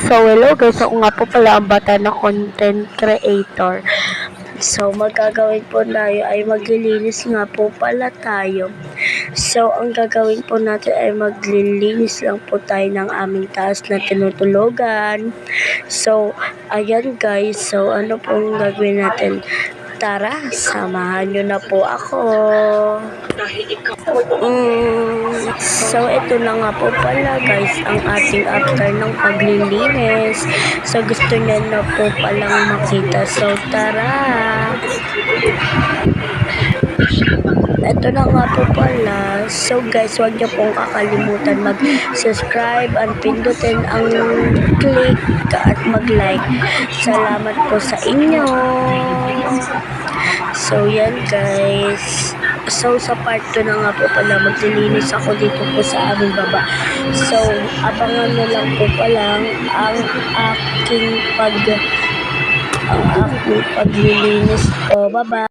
So, hello guys. Ako nga po pala ang bata na content creator. So, magagawin po tayo ay maglilinis nga po pala tayo. So, ang gagawin po natin ay maglilinis lang po tayo ng aming taas na tinutulugan. So, ayan guys. So, ano pong gagawin natin? Tara, samahan nyo na po ako. Mm, so, ito na nga po pala guys, ang ating after ng paglilinis. So, gusto niya na po palang makita. So, tara! Ito na nga po pala. So guys, huwag niyo pong kakalimutan mag-subscribe and pindutin ang click at mag-like. Salamat po sa inyo. So yan guys. So sa part 2 na nga po pala maglilinis ako dito po sa aming baba. So abangan nyo lang po palang ang aking pag ang aking paglilinis po. Bye-bye.